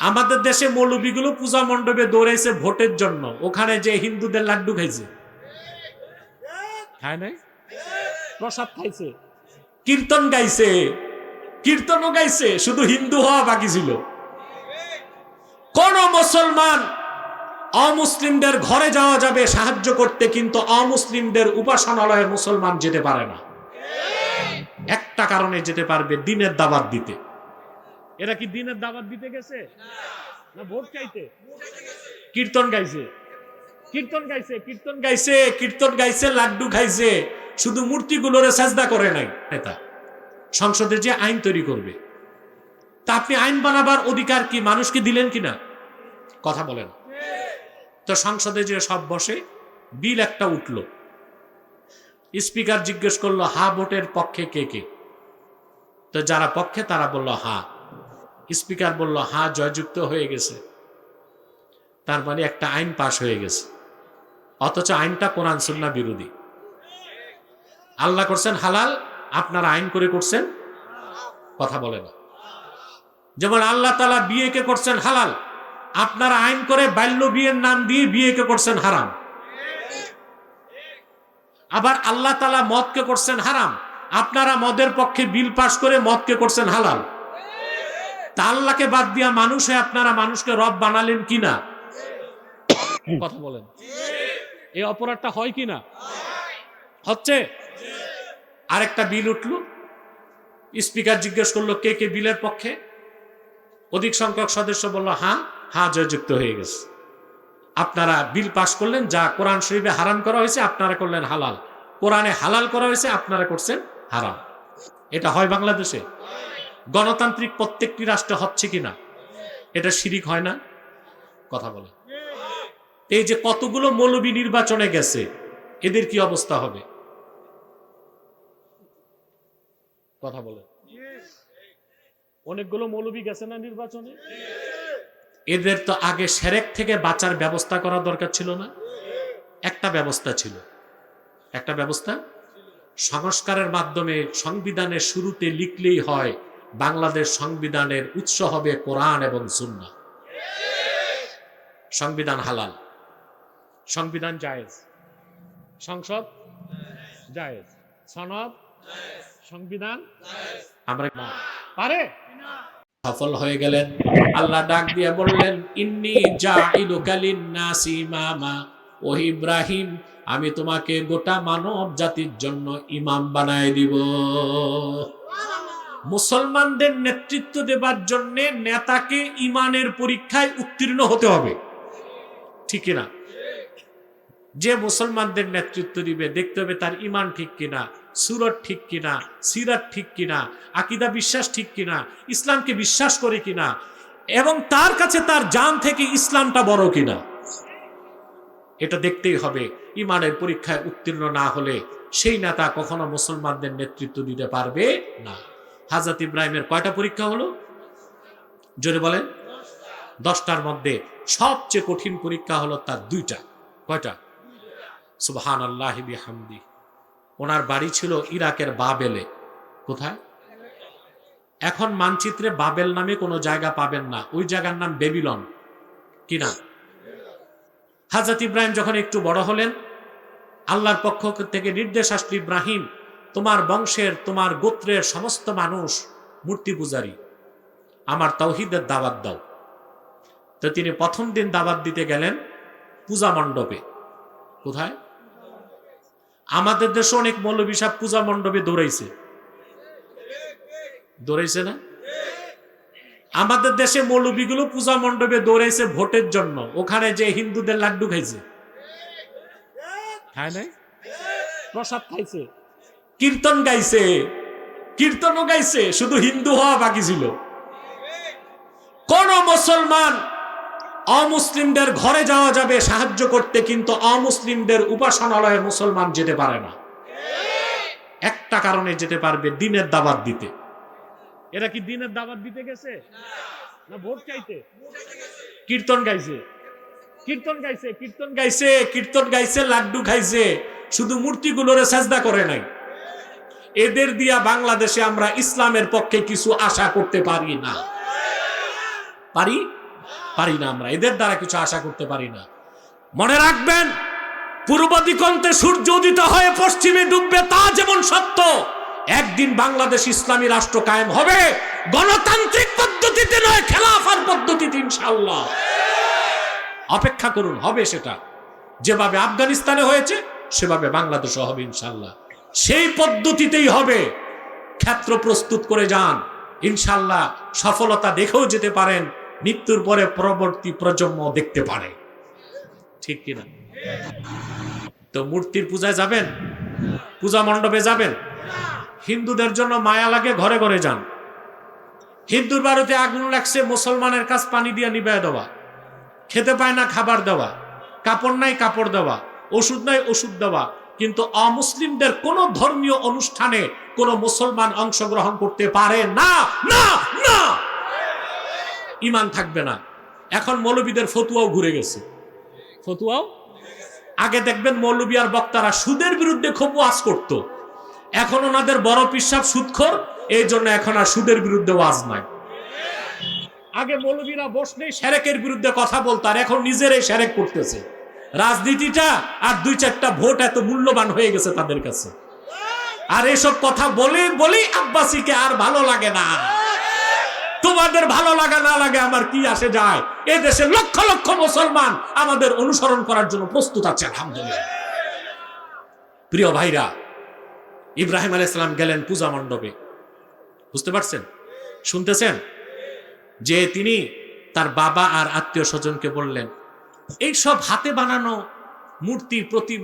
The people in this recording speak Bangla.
আমাদের দেশে মৌলবীগুলো পূজা মণ্ডপে দৌড়াইছে ভোটের জন্য। ওখানে যে হিন্দুদের লাড্ডু খাইছে। খায় নাই? প্রসাদ খাইছে। কীর্তন গাইছে। কীর্তনও গাইছে শুধু হিন্দু হওয়া বাকি ছিল। কোন মুসলমান অমুসলিমদের ঘরে যাওয়া যাবে সাহায্য করতে কিন্তু অমুসলিমদের উপাসনালয়ে মুসলমান যেতে পারে না। একটা কারণে যেতে পারবে দিনের দাবাত দিতে। এরা কি দিনের দাবাত দিতে গেছে? না, ভোট চাইতে? কীর্তন গাইছে। কীর্তন গাইছে কীর্তন গাইছে কীর্তন গাইছে, লাড্ডু খাইছে। শুধু মূর্তিগুলোরে সাজদা করে নাই নেতা। সংসদে যে আইন তৈরি করবে। তা আপনি আইন বানাবার অধিকার কি মানুষকে দিলেন কিনা? কথা বলেন। তো সংসদে যে সব বসে, বিল একটা উঠল। স্পিকার জিজ্ঞেস করল, হা, ভোটের পক্ষে কে কে? তো যারা পক্ষে, তারা বলল, হা। স্পিকার বলল, হা, জয়যুক্ত হয়ে গেছে। তার মানে একটা আইন পাশ হয়ে গেছে। অথচ আইনটা কোরআন সুন্না বিরোধী। আল্লাহ করছেন হালাল, আপনারা আইন করে করছেন কথা বলে না। যেমন আল্লাহ তালা বিয়েকে করছেন হালাল, আপনারা আইন করে বাল্য বিয়ের নাম দিয়ে বিয়েকে করছেন হারাম। আবার আল্লাহ তালা মদকে করছেন হারাম, আপনারা মদের পক্ষে বিল পাশ করে মদকে করছেন হালাল। তা আল্লাহকে বাদ দিয়া মানুষে আপনারা মানুষকে রব বানালেন কিনা? কথা বলেন। এই অপরাধটা হয় কিনা? হচ্ছে? আরেকটা বিল উঠল। স্পিকার জিজ্ঞেস করল কে কে বিলের পক্ষে? অধিক সংখ্যক সদস্য বলল হ্যাঁ হ্যাঁ জয়যুক্ত হয়ে গেছে। আপনারা বিল পাশ করলেন যা কোরআন শরীফে হারাম করা হয়েছে আপনারা করলেন হালাল। কোরআনে হালাল করা হয়েছে আপনারা করছেন হারাম। এটা হয় বাংলাদেশে? গণতান্ত্রিক প্রত্যেকটি রাষ্ট্রে হচ্ছে কিনা, এটা শিরিক হয় না? কথা বলে এই যে কতগুলো মৌলবী নির্বাচনে গেছে, এদের কি অবস্থা হবে? কথা বলে অনেকগুলো মৌলবী গেছে না নির্বাচনে? এদের তো আগে সেরেক থেকে বাঁচার ব্যবস্থা করা দরকার ছিল না? একটা ব্যবস্থা ছিল। একটা ব্যবস্থা? সংস্কারের মাধ্যমে সংবিধানের শুরুতে লিখলেই হয় বাংলাদেশ সংবিধানের উৎস হবে কোরআন এবং সুন্না সংবিধান হালাল। সংবিধান জায়েজ। সংসদ? জায়েজ। সনদ? সংবিধান? আমরা পারে? সফল হয়ে গেলেন। আল্লাহ ডাক দিয়ে বললেন, ইন্নি নাসি মামা। ও ইব্রাহিম, আমি তোমাকে গোটা মানব জাতির জন্য ইমাম বানায় দিব। মুসলমানদের নেতৃত্ব দেবার জন্য নেতাকে ইমানের পরীক্ষায় উত্তীর্ণ হতে হবে। ঠিক না যে মুসলমানদের নেতৃত্ব দিবে, দেখতে হবে তার ইমান ঠিক কিনা, সুরত ঠিক কিনা, সিরাত ঠিক কিনা, আকিদা বিশ্বাস ঠিক কিনা, ইসলামকে বিশ্বাস করে কিনা, এবং তার কাছে তার জান থেকে ইসলামটা বড় কিনা। এটা দেখতেই হবে, ইমানের পরীক্ষায় উত্তীর্ণ না হলে সেই নেতা কখনো মুসলমানদের নেতৃত্ব দিতে পারবে না। হাজরত ইব্রাহিমের কয়টা পরীক্ষা হলো? জোরে বলেন। দশটার মধ্যে সবচেয়ে কঠিন পরীক্ষা হলো তার দুইটা। কয়টা? সুবহান আল্লাহ হামদি ওনার বাড়ি ছিল ইরাকের বাবেলে। কোথায়? এখন মানচিত্রে বাবেল নামে কোনো জায়গা পাবেন না। ওই জায়গার নাম বেবিলন। কিনা হাজরত ইব্রাহিম যখন একটু বড় হলেন, আল্লাহর পক্ষ থেকে নির্দেশ আসলো ইব্রাহিম তোমার বংশের, তোমার গোত্রের সমস্ত মানুষ মূর্তি পূজারী। আমার তৌহিদের দাওয়াত দাও। তো তিনি প্রথম দিন দাওয়াত দিতে গেলেন পূজা মণ্ডপে। কোথায়? আমাদের দেশে অনেক মৌলবী সাহেব পূজা মণ্ডপে দৌড়াইছে। দৌড়াইছে না? আমাদের দেশে মৌলবীগুলো পূজা মণ্ডপে দৌড়াইছে ভোটের জন্য। ওখানে যে হিন্দুদের লাড্ডু খাইছে। খায় নাই? প্রসাদ খাইছে। কীর্তন গাইছে। কীর্তনও গাইছে, শুধু হিন্দু হওয়া বাকি ছিল। কোন মুসলমান অমুসলিমদের ঘরে যাওয়া যাবে সাহায্য করতে, কিন্তু অমুসলিমদের উপাসনালয়ে মুসলমান যেতে পারে না। একটা কারণে যেতে পারবে দিনের দাবাত দিতে। এরা কি দিনের দাবাত দিতে গেছে? না, ভোট চাইতে? কীর্তন গাইছে। কীর্তন গাইছে কীর্তন গাইছে কীর্তন গাইছে, লাড্ডু খাইছে। শুধু মূর্তিগুলোরে সাজদা করে নাই। এদের দিয়া বাংলাদেশে আমরা ইসলামের পক্ষে কিছু আশা করতে পারি না। পারি? পারি না আমরা। এদের দ্বারা কিছু আশা করতে পারি না। মনে রাখবেন, পূর্ব দিগন্তে সূর্য উদিত হয়ে পশ্চিমে ডুববে তা যেমন সত্য, একদিন বাংলাদেশ ইসলামী রাষ্ট্র কায়েম হবে গণতান্ত্রিক পদ্ধতিতে নয়, খেলাফার পদ্ধতিতে ইনশাআল্লাহ। অপেক্ষা করুন, হবে সেটা। যেভাবে আফগানিস্তানে হয়েছে, সেভাবে বাংলাদেশও হবে ইনশাল্লাহ সেই পদ্ধতিতেই হবে। ক্ষেত্র প্রস্তুত করে যান। ইনশাল্লাহ সফলতা দেখেও যেতে পারেন, মৃত্যুর পরে পরবর্তী প্রজন্ম দেখতে পারে। ঠিক কিনা? তো মূর্তির পূজায় যাবেন? পূজা মণ্ডপে যাবেন? হিন্দুদের জন্য মায়া লাগে, ঘরে ঘরে যান। হিন্দুর বাড়িতে আগুন লাগছে, মুসলমানের কাছ পানি দিয়ে নিবায় দেওয়া। খেতে পায় না, খাবার দেওয়া। কাপড় নাই, কাপড় দেওয়া। ওষুধ নাই, ওষুধ দেওয়া। কিন্তু অমুসলিমদের কোন ধর্মীয় অনুষ্ঠানে কোন মুসলমান অংশগ্রহণ করতে পারে না না না। ইমান থাকবে না। এখন মৌলবীদের ফতুয়াও ঘুরে গেছে। ফতুয়াও? আগে দেখবেন মৌলবী আর বক্তারা সুদের বিরুদ্ধে খুব ওয়াজ করত। এখন ওনাদের বড় পিসাব সুদখোর, এই জন্য এখন আর সুদের বিরুদ্ধে ওয়াজ নাই। আগে মৌলবীরা বসলেই সেরেকের বিরুদ্ধে কথা বলতো, আর এখন নিজেরাই সেরেক করতেছে। রাজনীতিটা আর দুই চারটা ভোট এত মূল্যবান হয়ে গেছে তাদের কাছে। আর এসব কথা বলে, বলেই আব্বাসীকে আর ভালো লাগে না। তোমাদের ভালো লাগা না লাগে আমার কি আসে যায়? এ দেশে লক্ষ লক্ষ মুসলমান আমাদের অনুসরণ করার জন্য প্রস্তুত আছে, আলহামদুলিল্লাহ। প্রিয় ভাইরা, ইব্রাহিম আলাইসালাম গেলেন পূজা মণ্ডপে। বুঝতে পারছেন? শুনতেছেন? যে তিনি তার বাবা আর আত্মীয় স্বজনকে বললেন এই সব হাতে বানানো মূর্তির প্রতি